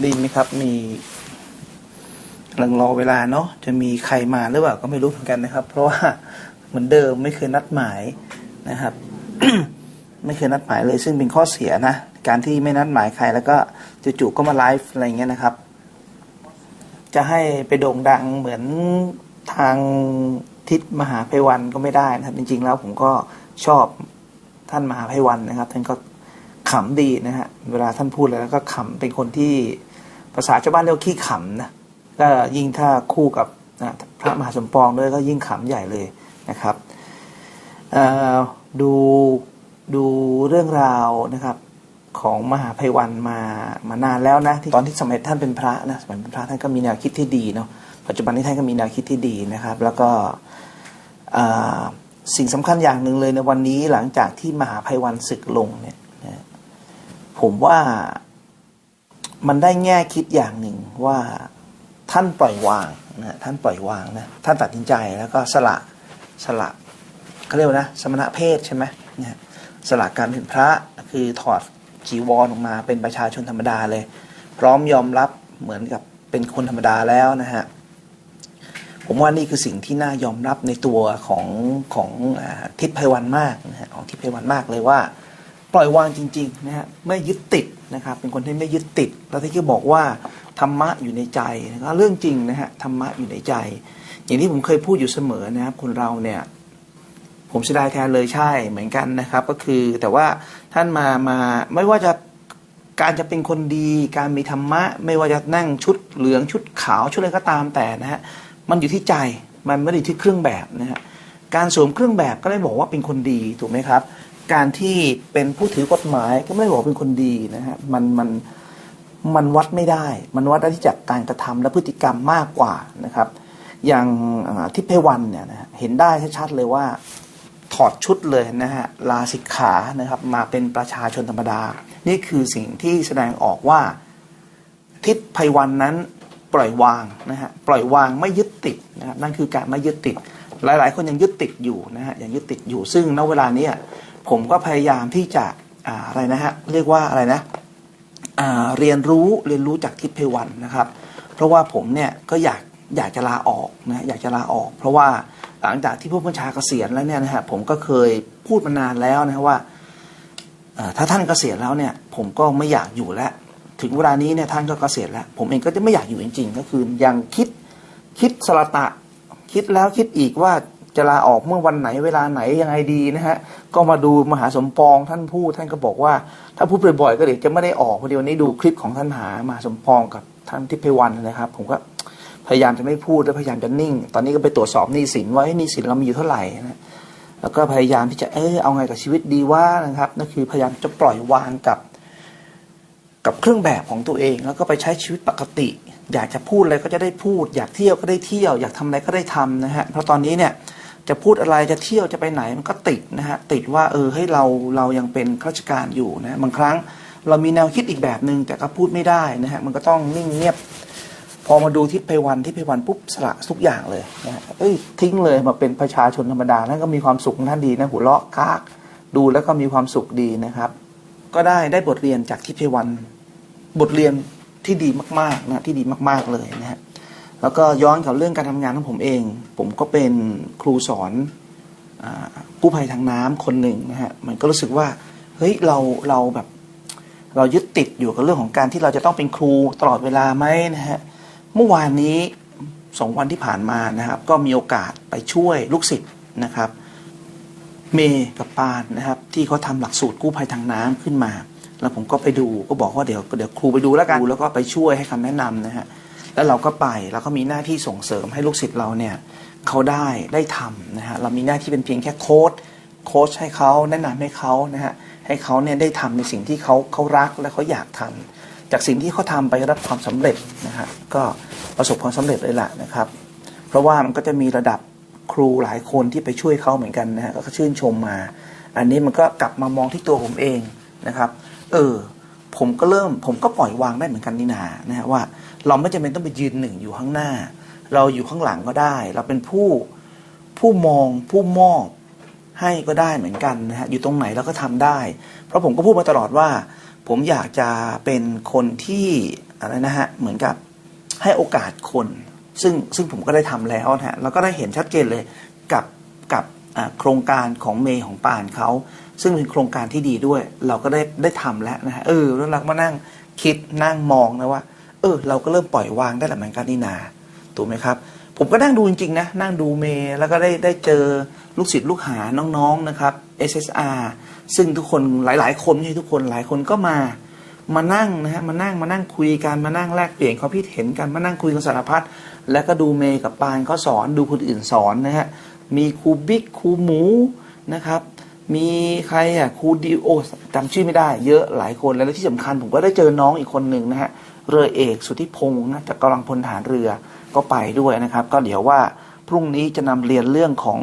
ไดีไหมครับ มีกำลังรอเวลาเนาะจะมีใครมาหรือเปล่าก็ไม่รู้เหมือนกันนะครับ เพราะว่าเหมือนเดิมไม่เคยนัดหมายนะครับ ไม่เคยนัดหมายเลย ซึ่งเป็นข้อเสียนะการที่ไม่นัดหมายใคร แล้วก็จู่ๆก็มาไลฟ์อะไรเงี้ยนะครับ จะให้ไปโด่งดังเหมือนทางทิศมหาไพวันก็ไม่ได้นะครับ จริง ๆ แล้วผมก็ชอบท่านมหาไพวันนะครับท่านก็ำดีนะฮะเวลาท่านพูดแล้วก็ขำเป็นคนที่ภาษาชาวบ้านเรียกขี้ขำนะก็ยิ่งถ้าคู่กับนะพระมหาสมปองด้วยก็ยิ่งขำใหญ่เลยนะครับดูดูเรื่องราวนะครับของมหาภัยวันมามานานแล้วนะที่ตอนที่สมัยท่านเป็นพระนะสมัยเป็นพระท่านก็มีแนวคิดที่ดีเนาะปัจจุบันนี้ท่านก็มีแนวคิดที่ดีนะครับ แล้วก็สิ่งสำคัญอย่างหนึ่งเลยในวันนี้หลังจากที่มหาภัยวันศึกลงเนี่ย ผมว่ามันได้แง่คิดอย่างหนึ่งว่าท่านปล่อยวางนะท่านปล่อยวางนะท่านตัดสินใจแล้วก็สละสละเขาเรียกว่านะสมณะเพศใช่ไหมเนะสละการเป็นพระคือถอดจีวรออกมาเป็นประชาชนธรรมดาเลย พร้อมยอมรับเหมือนกับเป็นคนธรรมดาแล้วนะฮะผมว่านี่คือสิ่งที่น่ายอมรับในตัวของของอทิพไพวันมากนะฮะของทิพไพวันมากเลยว่า ปล่อยวางจริงๆนะฮะไม่ยึดติดนะครับเป็นคนที่ไม่ยึดติดแล้วที่ก็บอกว่าธรรมะอยู่ในใจนะครับเรื่องจริงนะฮะธรรมะอยู่ในใจ อย่างที่ผมเคยพูดอยู่เสมอนะครับคนเราเนี่ยผมเสียดายแทนเลยใช่เหมือนกันนะครับ ก็คือแต่ว่าท่านมามาไม่ว่าจะการจะเป็นคนดี การมีธรรมะ ไม่ว่าจะนั่งชุดเหลืองชุดขาวชุดอะไรก็ตามแต่นะฮะมันอยู่ที่ใจมันไม่ได้ที่เครื่องแบบนะฮะการสวมเครื่องแบบก็ได้บอกว่าเป็นคนดีถูกไหมครับ การที่เป็นผู้ถือกฎหมายก็ไม่ได้บอกเป็นคนดีนะฮะมันมันมันวัดไม่ได้ มันวัดได้ที่จากการกระทำและพฤติกรรมมากกว่านะครับ อย่างทิพย์ไพวันเนี่ยนะฮะเห็นได้ชัดๆเลยว่าถอดชุดเลยนะฮะลาสิกขานะครับมาเป็นประชาชนธรรมดา นี่คือสิ่งที่แสดงออกว่าทิศไพวันนั้นปล่อยวางนะฮะปล่อยวางไม่ยึดติดนะครับนั่นคือการไม่ยึดติด หลายๆ คนยังยึดติดอยู่นะฮะยังยึดติดอยู่ซึ่งณเวลานี้ ผมก็พยายามที่จะออะไรนะฮะเรียกว่าอะไรนะเรียนรู้เรียนรู้จากทิศไพวันนะครับ เพราะว่าผมเนี่ยก็อยากอยากจะลาออกนะอยากจะลาออก เพราะว่าหลังจากที่ผู้บัญชาเกษียณแล้วเนี่ยนะฮะผมก็เคยพูดมานานแล้วนะว่าถ้าท่านเกษียณแล้วเนี่ยผมก็ไม่อยากอยู่แล้ว ถึงเวลานี้เนี่ยท่านก็เกษียณแล้ว ผมเองก็จะไม่อยากอยู่จริง ๆ ก็คือยังคิดคิดสละตะคิดแล้วคิดอีกว่า จะลาออกเมื่อวันไหนเวลาไหนยังไงดีนะฮะ ก็มาดูมหาสมปองท่านพูดท่านก็บอกว่า ถ้าพูดบ่อยๆก็เดี๋ยวจะไม่ได้ออกพอดีวันนี้ดูคลิปของท่านมหามหาสมปองกับท่านทิพวันนะครับ ผมก็พยายามจะไม่พูดและพยายามจะนิ่ง ตอนนี้ก็ไปตรวจสอบหนี้สินว่าหนี้สินเรามีอยู่เท่าไหร่นะแล้วก็พยายามที่จะเออเอาไงกับชีวิตดีว่านะครับนั่นคือพยายามจะปล่อยวางกับ กับเครื่องแบบของตัวเอง แล้วก็ไปใช้ชีวิตปกติ อยากจะพูดอะไรก็จะได้พูด อยากเที่ยวก็ได้เที่ยว อยากทำอะไรก็ได้ทำนะฮะเพราะตอนนี้เนี่ย จะพูดอะไรจะเที่ยวจะไปไหนมันก็ติดนะฮะติดว่าเออให้เราเรายังเป็นข้าราชการอยู่นะบางครั้งเรามีแนวคิดอีกแบบหนึ่งแต่ก็พูดไม่ได้นะฮะมันก็ต้องนิ่งเงียบ พอมาดูทิศไพวันทิศไพวันปุ๊บสละทุกอย่างเลยนะเอ้ยทิ้งเลยมาเป็นประชาชนธรรมดานั่นก็มีความสุขท่านดีนะหัวเราะกากดูแล้วก็มีความสุขดีนะครับ ก็ได้ได้บทเรียนจากทิพย์ไพวัน บทเรียนที่ดีมากๆนะที่ดีมาก ๆเลยนะฮะ แล้วก็ย้อนกับเรื่องการทำงานของผมเอง ผมก็เป็นครูสอนอกู้ภัยทางน้ำคนหนึ่งนะฮะมันก็รู้สึกว่าเฮ้ยเราเราแบบเรายึดติดอยู่กับเรื่องของการที่เราจะต้องเป็นครูตลอดเวลาไหมนะฮะเมื่อวานนี้สองวันที่ผ่านมานะครับ ก็มีโอกาสไปช่วยลูกศิษย์นะครับ เมย์กับปานนะครับ ที่เขาทำหลักสูตรกู้ภัยทางน้ำขึ้นมา แล้วผมก็ไปดูก็บอกว่าเดี๋ยวเดี๋ยวครูไปดูแล้วกันแล้วก็ไปช่วยให้คำแนะนำนะฮะ แล้วเราก็ไปแล้วก็มีหน้าที่ส่งเสริมให้ลูกศิษย์เราเนี่ยเขาได้ได้ทำนะฮะเรามีหน้าที่เป็นเพียงแค่โค้ดโค้ชให้เขาแนะนำให้เขานะฮะให้เขาเนี่ยได้ทำในสิ่งที่เขาเขารักและเขาอยากทำจากสิ่งที่เขาทำไปรับความสำเร็จนะฮะก็ประสบความสำเร็จเลยแหละนะครับ เพราะว่ามันก็จะมีระดับครูหลายคนที่ไปช่วยเขาเหมือนกันนะฮะก็ชื่นชมมา อันนี้มันก็กลับมามองที่ตัวผมเองนะครับ เออ ผมก็เริ่มผมก็ปล่อยวางได้เหมือนกันนี่นานะฮะว่า เราไม่จำเป็นต้องไปยืนหนึ่งอยู่ข้างหน้า เราอยู่ข้างหลังก็ได้ เราเป็นผู้ผู้มองผู้มอบให้ก็ได้เหมือนกันนะฮะอยู่ตรงไหนเราก็ทำได้ เพราะผมก็พูดมาตลอดว่า ผมอยากจะเป็นคนที่อะไรนะฮะเหมือนกับให้โอกาสคน ซึ่งซึ่งผมก็ได้ทำแล้วนะฮะแล้วก็ได้เห็นชัดเจนเลยกับกับ โครงการของเมย์ของปานเขาซึ่งเป็นโครงการที่ดีด้วย เราก็ได้ได้ทำแล้วนะฮะเออแล้วเราก็มานั่งคิดนั่งมองนะว่า เออ เราก็เริ่มปล่อยวางได้แล้วเหมือนกันนี่นาถูกไหมครับ ผมก็นั่งดูจริงๆนะนั่งดูเมย์แล้วก็ได้ได้เจอลูกศิษย์ลูกหาน้องๆนะครับ SSR ซึ่งทุกคนหลาย ๆ คนไม่ใช่ทุกคนหลายคนก็มามานั่งนะฮะมานั่งมานั่งคุยกันมานั่งแลกเปลี่ยนความคิดเห็นกันมานั่งคุยกันสารพัดแล้วก็ดูเมย์กับปานเขาสอนดูคนอื่นสอนนะฮะ มีครูบิ๊กครูหมูนะครับ มีใครอะครูดิโอจำชื่อไม่ได้ เยอะหลายคนแล้วที่สำคัญผมก็ได้เจอน้องอีกคนหนึ่งนะฮะเรือเอกสุทธิพงศ์นะจากกำลังพลฐานเรือก็ไปด้วยนะครับ ก็เดี๋ยวว่าพรุ่งนี้จะนำเรียนเรื่องของ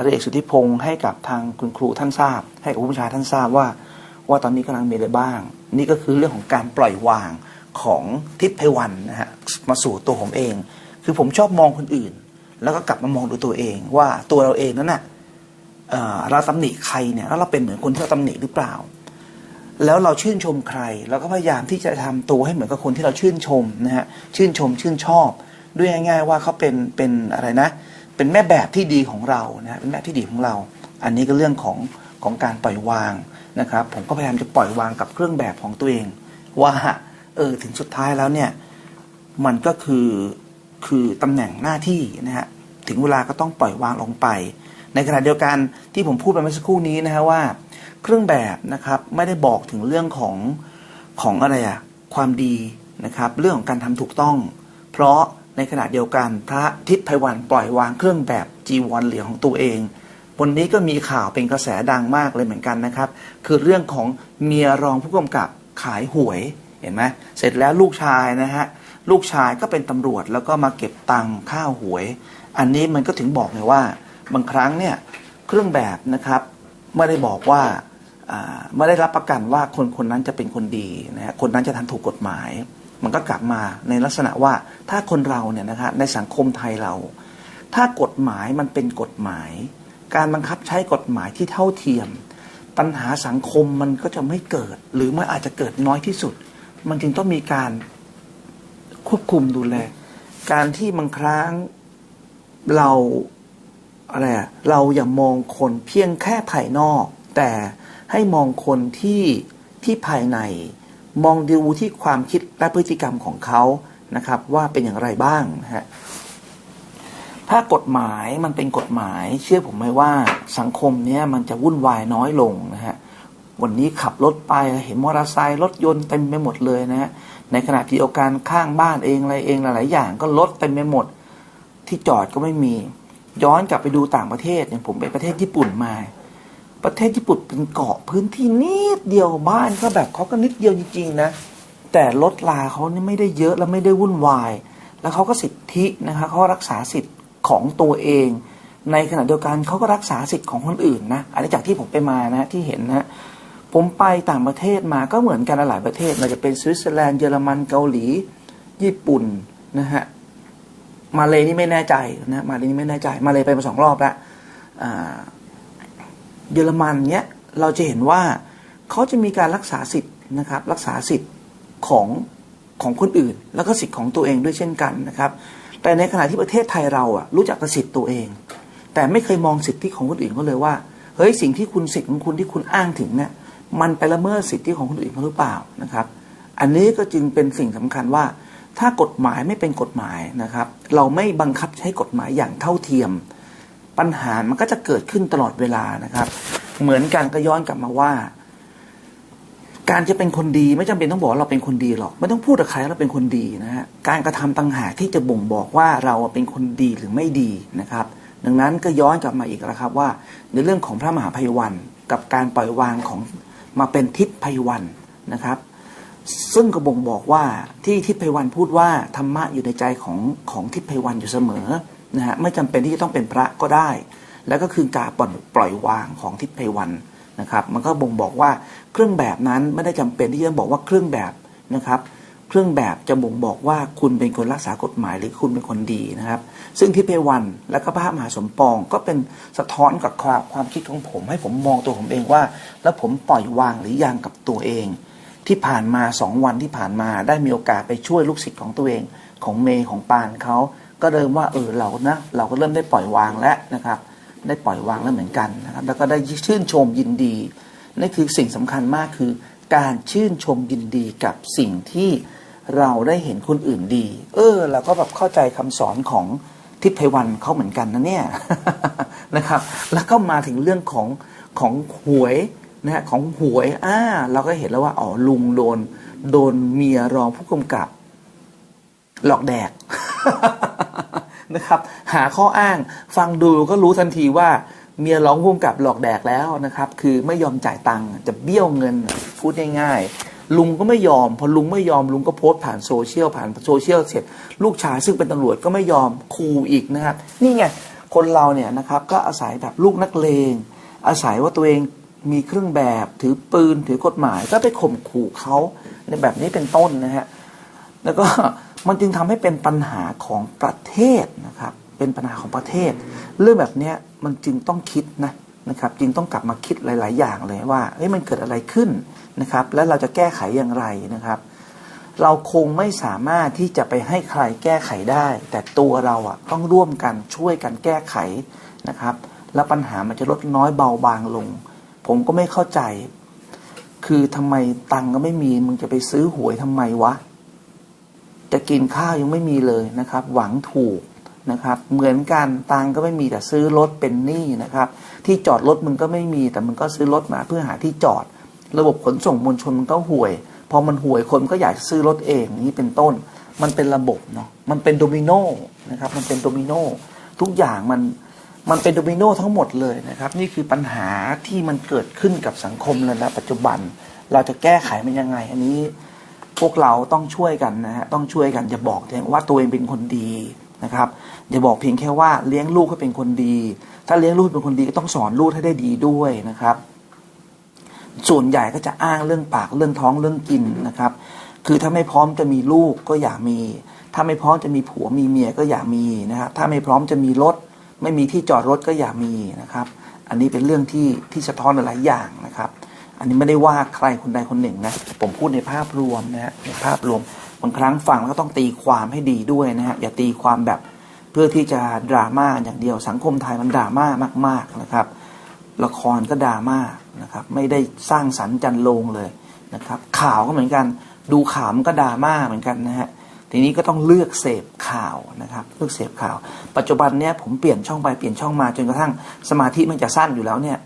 เรือเอกสุทธิพงศ์ให้กับทางคุณครูท่านทราบ ให้กับผู้บัญชาท่านทราบว่า ว่าตอนนี้กำลังมีอะไรบ้าง นี่ก็คือเรื่องของการปล่อยวางของทิพย์ไพวันนะฮะมาสู่ตัวผมเอง คือผมชอบมองคนอื่น แล้วก็กลับมามองดูตัวเอง ว่าตัวเราเองนั้นนะเอ่อเราตำหนิใครเนี่ยแล้วเราเป็นเหมือนคนที่เราตำหนิหรือเปล่า แล้วเราชื่นชมใครเราก็พยายามที่จะทำตัวให้เหมือนกับคนที่เราชื่นชมนะฮะชื่นชมชื่นชอบ ด้วยง่าย ๆ ว่าเขาเป็นเป็นอะไรนะ เป็นแม่แบบที่ดีของเรานะฮะเป็นแบบที่ดีของเรา อันนี้ก็เรื่องของของการปล่อยวางนะครับ ผมก็พยายามจะปล่อยวางกับเครื่องแบบของตัวเอง ว่าเออถึงสุดท้ายแล้วเนี่ยมันก็คือ คือตำแหน่งหน้าที่นะฮะถึงเวลาก็ต้องปล่อยวางลงไป ในขณะเดียวกันที่ผมพูดไปเมื่อสักครู่นี้นะฮะว่า เครื่องแบบนะครับไม่ได้บอกถึงเรื่องของของอะไรอะความดีนะครับเรื่องของการทำถูกต้อง เพราะในขณะเดียวกันพระทิพไพวันปล่อยวางเครื่องแบบจีวรเหลืองของตัวเองวันนี้ก็มีข่าวเป็นกระแสดังมากเลยเหมือนกันนะครับ คือเรื่องของเมียรองผู้กำกับขายหวยเห็นไหมเสร็จแล้วลูกชายนะฮะ ลูกชายก็เป็นตำรวจแล้วก็มาเก็บตังค่าหวย อันนี้มันก็ถึงบอกไงว่า บางครั้งเนี่ยเครื่องแบบนะครับไม่ได้บอกว่าไม่ได้รับประกันว่าคนคนนั้นจะเป็นคนดีนะฮะคนนั้นจะทำถูกกฎหมาย มันก็กลับมาในลักษณะว่าถ้าคนเราเนี่ยนะครับในสังคมไทยเรา ถ้ากฎหมายมันเป็นกฎหมาย การบังคับใช้กฎหมายที่เท่าเทียม ปัญหาสังคมมันก็จะไม่เกิด หรือมันอาจจะเกิดน้อยที่สุด มันจึงต้องมีการ ควบคุมดูแล การที่บางครั้งเราอะไรอะเราอย่ามองคนเพียงแค่ภายนอก แต่ให้มองคนที่ที่ภายใน มองดูที่ความคิดและพฤติกรรมของเขานะครับ ว่าเป็นอย่างไรบ้างนะฮะถ้ากฎหมายมันเป็นกฎหมาย เชื่อผมไหมว่าสังคมเนี้ยมันจะวุ่นวายน้อยลงนะฮะ วันนี้ขับรถไปเห็นมอเตอร์ไซค์รถยนต์เต็มไปหมดเลยนะฮะในขณะที่เดียวกันข้างบ้านเองอะไรเองหลาย ๆ อย่างก็รถเต็มไปหมด ที่จอดก็ไม่มี ย้อนกลับไปดูต่างประเทศอย่างผมไปประเทศญี่ปุ่นมา ประเทศญี่ปุ่นเป็นเกาะพื้นที่นิดเดียวบ้านก็แบบเขาก็นิดเดียวจริง ๆ นะ แต่รถลาเขานี่ไม่ได้เยอะและไม่ได้วุ่นวาย แล้วเขาก็สิทธินะคะเขารักษาสิทธิ์ของตัวเอง ในขณะเดียวกันเขาก็รักษาสิทธิ์ของคนอื่นนะอันนี้จากที่ผมไปมานะที่เห็นนะ ผมไปต่างประเทศมาก็เหมือนกันหลายประเทศมันจะเป็นสวิตเซอร์แลนด์เยอรมันเกาหลี ญี่ปุ่นนะฮะมาเลยนี่ไม่แน่ใจนะมาเลยนี่ไม่แน่ใจ มาเลยไปมาสองรอบแล้วเยอรมันเนี้ยเราจะเห็นว่าเขาจะมีการรักษาสิทธิ์นะครับ รักษาสิทธิ์ของของคนอื่น แล้วก็สิทธิ์ของตัวเองด้วยเช่นกันนะครับ แต่ในขณะที่ประเทศไทยเราอะรู้จักแต่สิทธิ์ตัวเอง แต่ไม่เคยมองสิทธิของคนอื่นเขาเลยว่าเฮ้ยสิ่งที่คุณสิทธิ์ของคุณที่คุณอ้างถึงเนี่ย มันไปละเมิดสิทธิของคนอื่นหรือเปล่านะครับ อันนี้ก็จึงเป็นสิ่งสำคัญว่า ถ้ากฎหมายไม่เป็นกฎหมายนะครับ เราไม่บังคับใช้กฎหมายอย่างเท่าเทียม ปัญหามันก็จะเกิดขึ้นตลอดเวลานะครับ เหมือนกันก็ย้อนกลับมาว่า การจะเป็นคนดีไม่จำเป็นต้องบอกเราเป็นคนดีหรอก ไม่ต้องพูดกับใครเราเป็นคนดีนะฮะการกระทำต่างหากที่จะบ่งบอกว่าเราเป็นคนดีหรือไม่ดีนะครับ ดังนั้นก็ย้อนกลับมาอีกแล้วครับว่า ในเรื่องของพระมหาภัยวันกับการปล่อยวางของ มาเป็นทิศภัยวันนะครับ ซึ่งก็บ่งบอกว่าที่ทิศไพวันพูดว่าธรรมะอยู่ในใจของของทิศไพวันอยู่เสมอนะฮะไม่จำเป็นที่จะต้องเป็นพระก็ได้ แล้วก็คือการปล่อยปล่อยวางของทิศไพวันนะครับ มันก็บ่งบอกว่าเครื่องแบบนั้นไม่ได้จำเป็นที่จะบอกว่าเครื่องแบบนะครับ เครื่องแบบจะบ่งบอกว่าคุณเป็นคนรักษากฎหมายหรือคุณเป็นคนดีนะครับ ซึ่งทิศไพวันและก็พระมหาสมปองก็เป็นสะท้อนกับความความคิดของผม ให้ผมมองตัวผมเองว่า แล้วผมปล่อยวางหรือยังกับตัวเอง ที่ผ่านมาสองวันที่ผ่านมาได้มีโอกาสไปช่วยลูกศิษย์ของตัวเอง ของเมย์ของปานเขาก็เริ่มว่าเออเรานะเราก็เริ่มได้ปล่อยวางแล้วนะครับ ได้ปล่อยวางแล้วเหมือนกันนะครับ แล้วก็ได้ชื่นชมยินดีนั่นคือสิ่งสำคัญมากคือ การชื่นชมยินดีกับสิ่งที่ เราได้เห็นคนอื่นดี เออเราก็แบบเข้าใจคำสอนของทิพย์ไพวันเขาเหมือนกันนะเนี่ยนะครับ แล้วก็มาถึงเรื่องของของหวยนะฮะของหวยอ่าเราก็เห็นแล้วว่าอ๋อลุงโดน โดนเมียรองผู้กำกับ หลอกแดกนะครับ หาข้ออ้าง ฟังดูก็รู้ทันทีว่าเมียร้องพุ่มกับหลอกแดกแล้วนะครับ คือไม่ยอมจ่ายตังค์จะเบี้ยวเงินพูดง่ายๆ ลุงก็ไม่ยอม พอลุงไม่ยอมลุงก็โพสต์ผ่านโซเชียลผ่านโซเชียลเสร็จ ลูกชายซึ่งเป็นตำรวจก็ไม่ยอมคูอีกนะครับ นี่ไงคนเราเนี่ยนะครับก็อาศัยแบบลูกนักเลง อาศัยว่าตัวเองมีเครื่องแบบถือปืนถือกฎหมาย ก็ไปข่มขู่เขาในแบบนี้เป็นต้นนะฮะแล้วก็มันจึงทำให้เป็นปัญหาของประเทศนะครับ เป็นปัญหาของประเทศ เรื่องแบบนี้มันจึงต้องคิดนะนะครับ จึงต้องกลับมาคิดหลาย ๆ อย่างเลยว่าเฮ้ยมันเกิดอะไรขึ้น นะครับ แล้วเราจะแก้ไขอย่างไรนะครับ เราคงไม่สามารถที่จะไปให้ใครแก้ไขได้ แต่ตัวเราอะต้องร่วมกันช่วยกันแก้ไขนะครับ แล้วปัญหามันจะลดน้อยเบาบางลง ผมก็ไม่เข้าใจ คือทำไมตังก็ไม่มีมึงจะไปซื้อหวยทำไมวะจะกินข้าวยังไม่มีเลยนะครับ หวังถูกนะครับ เหมือนกันตังก็ไม่มีแต่ซื้อรถเป็นหนี้นะครับ ที่จอดรถมึงก็ไม่มีแต่มึงก็ซื้อรถมาเพื่อหาที่จอด ระบบขนส่งมวลชนมันก็ห่วย พอมันห่วยคนก็อยากซื้อรถเองนี่เป็นต้น มันเป็นระบบเนาะมันเป็นโดมิโนนะครับมันเป็นโดมิโนทุกอย่างมันมันเป็นโดมิโนทั้งหมดเลยนะครับ นี่คือปัญหาที่มันเกิดขึ้นกับสังคมแล้วนะปัจจุบัน เราจะแก้ไขมันยังไง อันนี้พวกเราต้องช่วยกันนะฮะต้องช่วยกันอย่าบอกเพียงว่าตัวเองเป็นคนดีนะครับอย่าบอกเพียงแค่ว่าเลี้ยงลูกให้เป็นคนดี ถ้าเลี้ยงลูกเป็นคนดีก็ต้องสอนลูกให้ได้ดีด้วยนะครับ ส่วนใหญ่ก็จะอ้างเรื่องปากเรื่องท้องเรื่องกินนะครับ คือถ้าไม่พร้อมจะมีลูกก็อย่ามี ถ้าไม่พร้อมจะมีผัวมีเมียก็อย่ามีนะครับถ้าไม่พร้อมจะมีรถ ไม่มีที่จอดรถก็อย่ามีนะครับ อันนี้เป็นเรื่องที่ที่สะท้อนหลายอย่างนะครับ อันนี้ไม่ได้ว่าใครคนใดคนหนึ่งนะผมพูดในภาพรวมนะฮะในภาพรวมบางครั้งฟังแล้วก็ต้องตีความให้ดีด้วยนะฮะอย่าตีความแบบเพื่อที่จะดราม่าอย่างเดียวสังคมไทยมันดราม่ามาก ๆนะครับ ละครก็ดราม่า นะครับไม่ได้สร้างสรรค์จันโลงเลยนะครับข่าวก็เหมือนกัน ดูข่าวมันก็ดราม่าเหมือนกันนะฮะทีนี้ก็ต้องเลือกเสพข่าวนะครับเลือกเสพข่าว ปัจจุบันเนี้ยผมเปลี่ยนช่องไปเปลี่ยนช่องมาจนกระทั่งสมาธิมันจะสั้นอยู่แล้วเนี่ย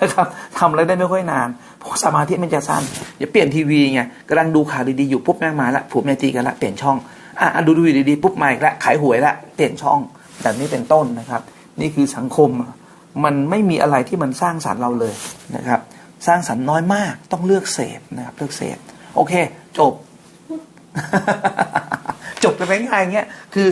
นะครับทำอะไรได้ไม่ค่อยนานเพราะสมาธิมันจะสั้นอย่าเปลี่ยนทีวีไงกำลังดูข่าวดีๆอยู่ปุ๊บแม่งมาละผัวเมียตีกันละเปลี่ยนช่องอะดูดูดีๆปุ๊บมาอีกละขายหวยละเปลี่ยนช่องแบบนี้เป็นต้นนะครับ นี่คือสังคม มันไม่มีอะไรที่มันสร้างสรรค์เราเลยนะครับ สร้างสรรค์น้อยมากต้องเลือกเสพนะครับเลือกเสพโอเค จบ จบกันไปง่ายๆเงี้ยคือ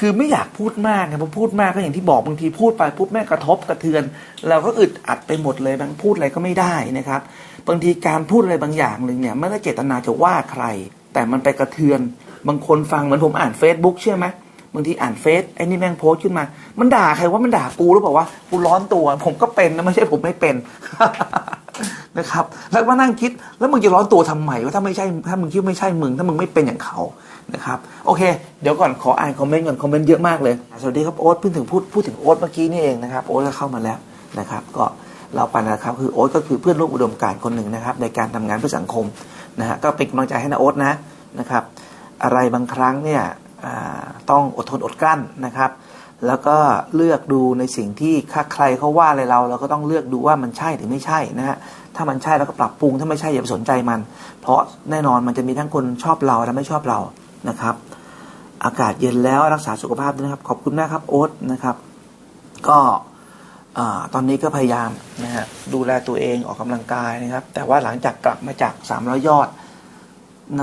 คือไม่อยากพูดมากไงพอพูดมากก็อย่างที่บอกบางทีพูดไปปุ๊บแม่กระทบกระเทือน เราก็อึดอัดไปหมดเลยบางพูดอะไรก็ไม่ได้นะครับ บางทีการพูดอะไรบางอย่างหนึ่งเนี่ยไม่ได้เจตนาจะว่าใคร แต่มันไปกระเทือน บางคนฟังเหมือนผมอ่านเฟซบุ๊กเชื่อไหม บางทีอ่านเฟซไอ้นี่แม่งโพสต์ขึ้นมา มันด่าใครว่ามันด่ากูหรือเปล่าวะกูร้อนตัว ผมก็เป็นนะไม่ใช่ผมไม่เป็นนะครับ แล้วมานั่งคิดแล้วมึงจะร้อนตัวทำไมว่าถ้าไม่ใช่ถ้ามึงคิดไม่ใช่มึงถ้ามึงไม่เป็นอย่างเขานะครับ โอเค เดี๋ยวก่อนขออ่านคอมเมนต์ก่อนคอมเมนต์เยอะมากเลยสวัสดีครับโอ๊ตเพิ่งถึงพูดพูดถึงโอ๊ตเมื่อกี้นี่เองนะครับโอ๊ตก็เข้ามาแล้วนะครับ ก็เราไปนะครับคือโอ๊ตก็คือเพื่อนร่วมอุดมการณ์คนหนึ่งนะครับ ในการทำงานเพื่อสังคมนะฮะก็เป็นกำลังใจให้นะโอ๊ตนะนะครับ อะไรบางครั้งเนี่ย ต้องอดทนอดกลั้นนะครับ แล้วก็เลือกดูในสิ่งที่ใครเขาว่าอะไรเรา เราก็ต้องเลือกดูว่ามันใช่หรือไม่ใช่นะฮะถ้ามันใช่เราก็ปรับปรุงถ้าไม่ใช่อย่าไปสนใจมัน เพราะแน่นอนมันจะมีทั้งคนชอบเราและไม่ชอบเรานะครับ อากาศเย็นแล้วรักษาสุขภาพด้วยนะครับ ขอบคุณมากครับโอ๊ตนะครับ ก็ตอนนี้ก็พยายามนะฮะดูแลตัวเองออกกำลังกายนะครับ แต่ว่าหลังจากกลับมาจาก 300 ยอด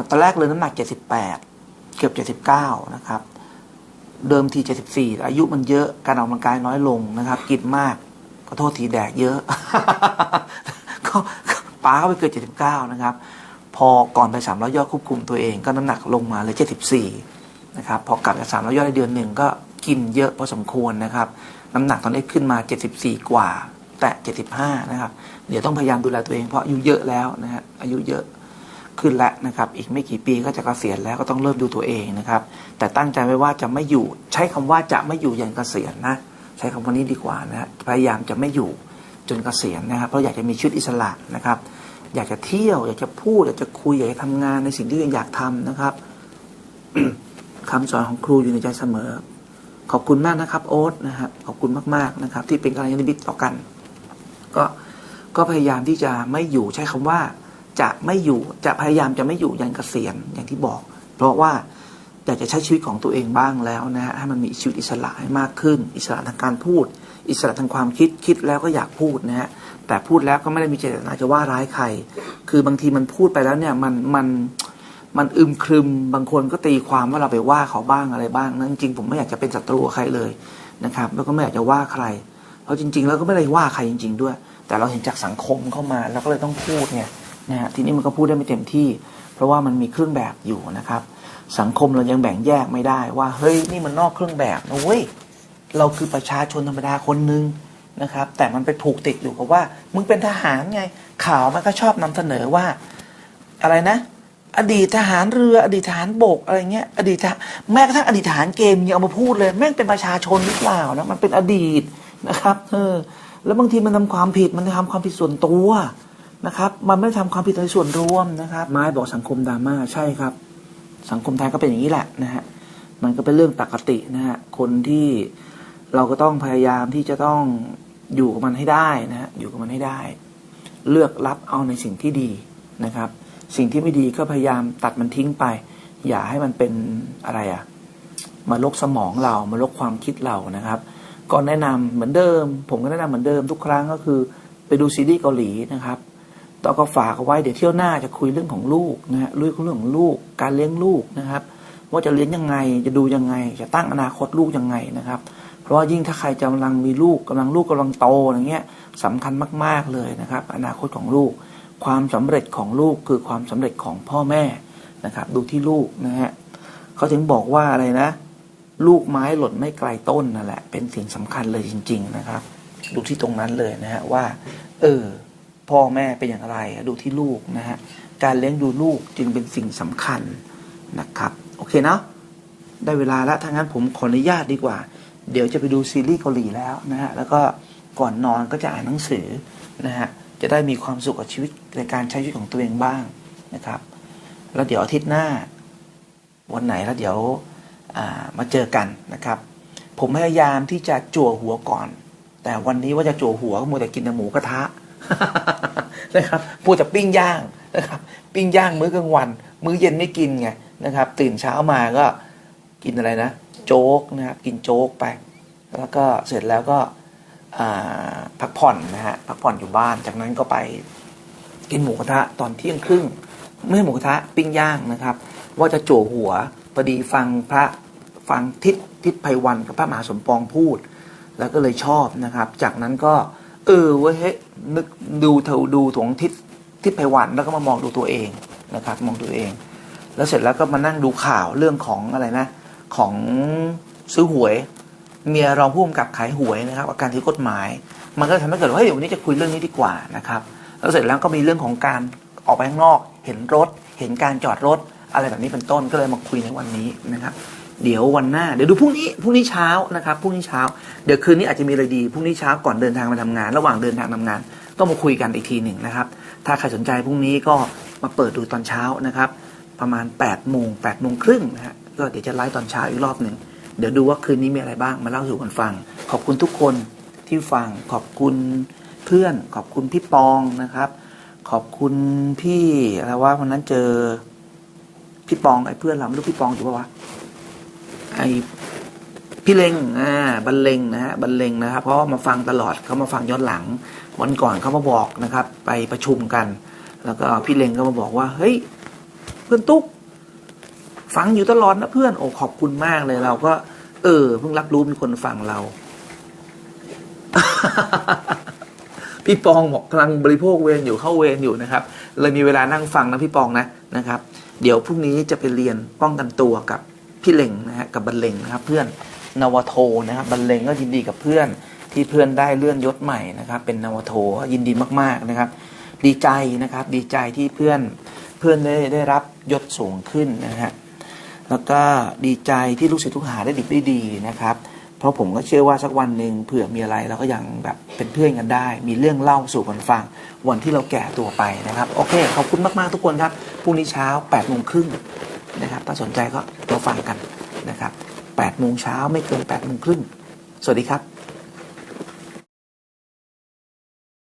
ตอนแรกเลยน้ำหนัก 78 เกือบ 79 นะครับ เดิมที 74 อายุมันเยอะการออกกำลังกายน้อยลงนะครับ กินมากขอโทษทีแดกเยอะ ก็ป้าก็ไปเกิด 79 นะครับ พอก่อนไป 300 ยอดควบคุมตัวเองก็น้ำหนักลงมาเลย 74 นะครับ พอกลับจาก 300 ยอดในเดือนหนึ่งก็กินเยอะพอสมควรนะครับ น้ำหนักตอนนี้ขึ้นมา 74 กว่า แตะ75 นะครับ เดี๋ยวต้องพยายามดูแลตัวเองเพราะอายุเยอะแล้วนะฮะอายุเยอะ ขึ้นแล้วนะครับ อีกไม่กี่ปีก็จะเกษียณแล้วก็ต้องเริ่มดูตัวเองนะครับ แต่ตั้งใจไว้ว่าจะไม่อยู่ ใช้คำว่าจะไม่อยู่ยันเกษียณนะ ใช้คำว่านี้ดีกว่านะพยายามจะไม่อยู่จนเกษียณนะครับ เพราะอยากจะมีชีวิตอิสระนะครับ อยากจะเที่ยว อยากจะพูด อยากจะคุย อยากจะทำงานในสิ่งที่ตัวเองอยากทำนะครับคำสอนของครูอยู่ในใจเสมอ ขอบคุณมากนะครับ โอ๊ตนะฮะขอบคุณมากๆนะครับ ที่เป็นกำลังใจมิตรต่อกัน ก็ก็พยายามที่จะไม่อยู่ใช้คำว่า จะไม่อยู่จะพยายามจะไม่อยู่ยันเกษียณอย่างที่บอก เพราะว่าอยากจะใช้ชีวิตของตัวเองบ้างแล้วนะฮะให้มันมีชีวิตอิสระให้มากขึ้น อิสระทางการพูด อิสระทางความคิดคิดแล้วก็อยากพูดนะฮะแต่พูดแล้วก็ไม่ได้มีเจตนาจะว่าร้ายใคร คือบางทีมันพูดไปแล้วเนี่ยมันมันมันอึมครึมบางคนก็ตีความว่าเราไปว่าเขาบ้างอะไรบ้างนะจริงผมไม่อยากจะเป็นศัตรูใครเลยนะครับแล้วก็ไม่อยากจะว่าใครเพราะจริง ๆ แล้วก็ไม่ได้ว่าใครจริง ๆ ด้วย แต่เราเห็นจากสังคมเข้ามาเราก็เลยต้องพูดไง นะฮะทีนี้มันก็พูดได้ไม่เต็มที่ เพราะว่ามันมีเครื่องแบบอยู่นะครับ สังคมเรายังแบ่งแยกไม่ได้ว่าเฮ้ยนี่มันนอกเครื่องแบบนะเว้ยเราคือประชาชนธรรมดาคนหนึ่งนะครับ แต่มันไปผูกติดอยู่กับว่า มึงเป็นทหารไงข่าวมันก็ชอบนำเสนอว่า อะไรนะ อดีตทหารเรือ อดีตทหารบกอะไรเงี้ย อดีตแม้กระทั่งอดีตทหารเกมยังเอามาพูดเลย แม่งเป็นประชาชนหรือเปล่านะมันเป็นอดีตนะครับ เออ แล้วบางทีมันทำความผิดมันทำความผิดส่วนตัว นะครับ มันไม่ได้ทำความผิดในส่วนรวมนะครับ ไม้บอกสังคมดราม่าใช่ครับ สังคมไทยก็เป็นอย่างนี้แหละนะฮะมันก็เป็นเรื่องปกตินะฮะคนที่เราก็ต้องพยายามที่จะต้องอยู่กับมันให้ได้นะฮะอยู่กับมันให้ได้ เลือกรับเอาในสิ่งที่ดีนะครับ สิ่งที่ไม่ดีก็พยายามตัดมันทิ้งไป อย่าให้มันเป็นอะไรอะ่ะมาลกสมองเรามาลกความคิดเรานะครับก็แนะนำเหมือนเดิม ผมก็แนะนำเหมือนเดิมทุกครั้งก็คือ ไปดูซีรีส์เกาหลีนะครับ ต่อก็ฝากเอาไว้เดี๋ยวเที่ยวหน้าจะคุยเรื่องของลูกนะฮะเรื่องของเรื่องของลูก การเลี้ยงลูกนะครับ ว่าจะเลี้ยงยังไงจะดูยังไง จะตั้งอนาคตลูกยังไงนะครับ เพราะว่ายิ่งถ้าใครกำลังมีลูกกำลังลูกกำลังโตอย่างเงี้ยสำคัญมาก ๆเลยนะครับ อนาคตของลูก ความสำเร็จของลูกคือความสำเร็จของพ่อแม่นะครับ ดูที่ลูกนะฮะเขาถึงบอกว่าอะไรนะ ลูกไม้หล่นไม่ไกลต้นนั่นแหละเป็นสิ่งสำคัญเลยจริง ๆนะครับ ดูที่ตรงนั้นเลยนะฮะว่า เออ พ่อแม่เป็นอย่างไร ดูที่ลูกนะฮะการเลี้ยงดูลูกจึงเป็นสิ่งสำคัญนะครับ โอเคเนาะได้เวลาแล้วถ้างั้นผมขออนุญาตดีกว่า เดี๋ยวจะไปดูซีรีส์เกาหลีแล้วนะฮะแล้วก็ก่อนนอนก็จะอ่านหนังสือนะฮะจะได้มีความสุขกับชีวิตในการใช้ชีวิตของตัวเองบ้างนะครับ แล้วเดี๋ยวอาทิตย์หน้า วันไหนแล้วเดี๋ยวามาเจอกันนะครับ ผมพยายามที่จะจั่วหัวก่อน แต่วันนี้ว่าจะจั่วหัวก็มัวแต่กินแต่หมูกระทะ นะครับพูดแต่ปิ้งย่างนะครับ ปิ้งย่างมื้อกลางวัน มื้อเย็นไม่กินไงนะครับ ตื่นเช้ามาก็กินอะไรนะ โจ๊กนะครับ กินโจ๊กไป แล้วก็เสร็จแล้วก็พักผ่อนนะฮะพักผ่อนอยู่บ้านจากนั้นก็ไปกินหมูกระทะตอนเที่ยงครึ่งไม่ใช่หมูกระทะปิ้งย่างนะครับ ว่าจะโจหัวพอดีฟังพระฟังทิศทิศไพวันกับพระมหาสมปองพูด แล้วก็เลยชอบนะครับ จากนั้นก็ เออเว้ยเฮ้ย นึกดูเธอดูถวงทิศทิศไพวันแล้วก็มามองดูตัวเองนะครับ มองตัวเอง แล้วเสร็จแล้วก็มานั่งดูข่าวเรื่องของอะไรนะ ของซื้อหวย เมียรองผู้กำกับขายหวยนะครับอาการที่กฎหมาย มันก็ทำให้เกิดว่าเฮ้ยวันนี้จะคุยเรื่องนี้ดีกว่านะครับแล้วเสร็จแล้วก็มีเรื่องของการออกไปข้างนอก เห็นรถ เห็นการจอดรถ อะไรแบบนี้เป็นต้นก็เลยมาคุยในวันนี้นะครับ เดี๋ยววันหน้า เดี๋ยวดูพรุ่งนี้พรุ่งนี้เช้านะครับพรุ่งนี้เช้า เดี๋ยวคืนนี้อาจจะมีอะไรดีพรุ่งนี้เช้าก่อนเดินทางมาทำงาน ระหว่างเดินทางทำงานต้องมาคุยกันอีกทีหนึ่งนะครับ ถ้าใครสนใจพรุ่งนี้ก็มาเปิดดูตอนเช้านะครับ ประมาณ8ปดโมงแปดโมงครึ่งนะฮะก็เดี๋ยวจะไลฟ์ตอนเช้าอีกรอบหนึ่งเดี๋ยวดูว่าคืนนี้มีอะไรบ้างมาเล่าสู่กันฟัง ขอบคุณทุกคนที่ฟังขอบคุณเพื่อน ขอบคุณพี่ปองนะครับ ขอบคุณพี่อะไรว่าวันนั้นเจอพี่ปองไอ้เพื่อนเราไม่รู้พี่ปองอยู่ปะวะไอ้ พี่เลงอ่าบรรเลงนะฮะบรรเลงนะครับเพราะมาฟังตลอดเขามาฟังย้อนหลังวันก่อนเขามาบอกนะครับ ไปประชุมกัน แล้วก็พี่เลงก็มาบอกว่า เฮ้ย เพื่อนตุ๊กฟังอยู่ตลอดนะเพื่อนโอ้ขอบคุณมากเลยเราก็ เออเพิ่งรับรู้มีคนฟังเรา พี่ปองบอกกำลังบริโภคเวรอยู่เข้าเวรอยู่นะครับ เลยมีเวลานั่งฟังนะพี่ปองนะนะครับ เดี๋ยวพรุ่งนี้จะไปเรียนป้องกันตัวกับพี่เล็งนะฮะกับบรรเลงนะครับ เพื่อน นวโทนะครับบรรเลงก็ยินดีกับเพื่อนที่เพื่อนได้เลื่อนยศใหม่นะครับ เป็นนวโทยินดีมากๆนะครับ ดีใจนะครับดีใจที่เพื่อนเพื่อนได้ได้รับยศสูงขึ้นนะฮะแล้วก็ดีใจที่ลูกศิษย์ลูกหาได้ดีได้ดีนะครับ เพราะผมก็เชื่อว่าสักวันหนึ่งเผื่อมีอะไรเราก็ยังแบบเป็นเพื่อนกันได้ มีเรื่องเล่าสู่กันฟัง วันที่เราแก่ตัวไปนะครับ โอเค ขอบคุณมาก ๆ ทุกคนครับพรุ่งนี้เช้า8ปดโมงครึ่งนะครับถ้าสนใจก็มาฟังกันนะครับ 8ปดโมงเช้าไม่เกิน8ปดโมงครึ่งสวัสดีครับ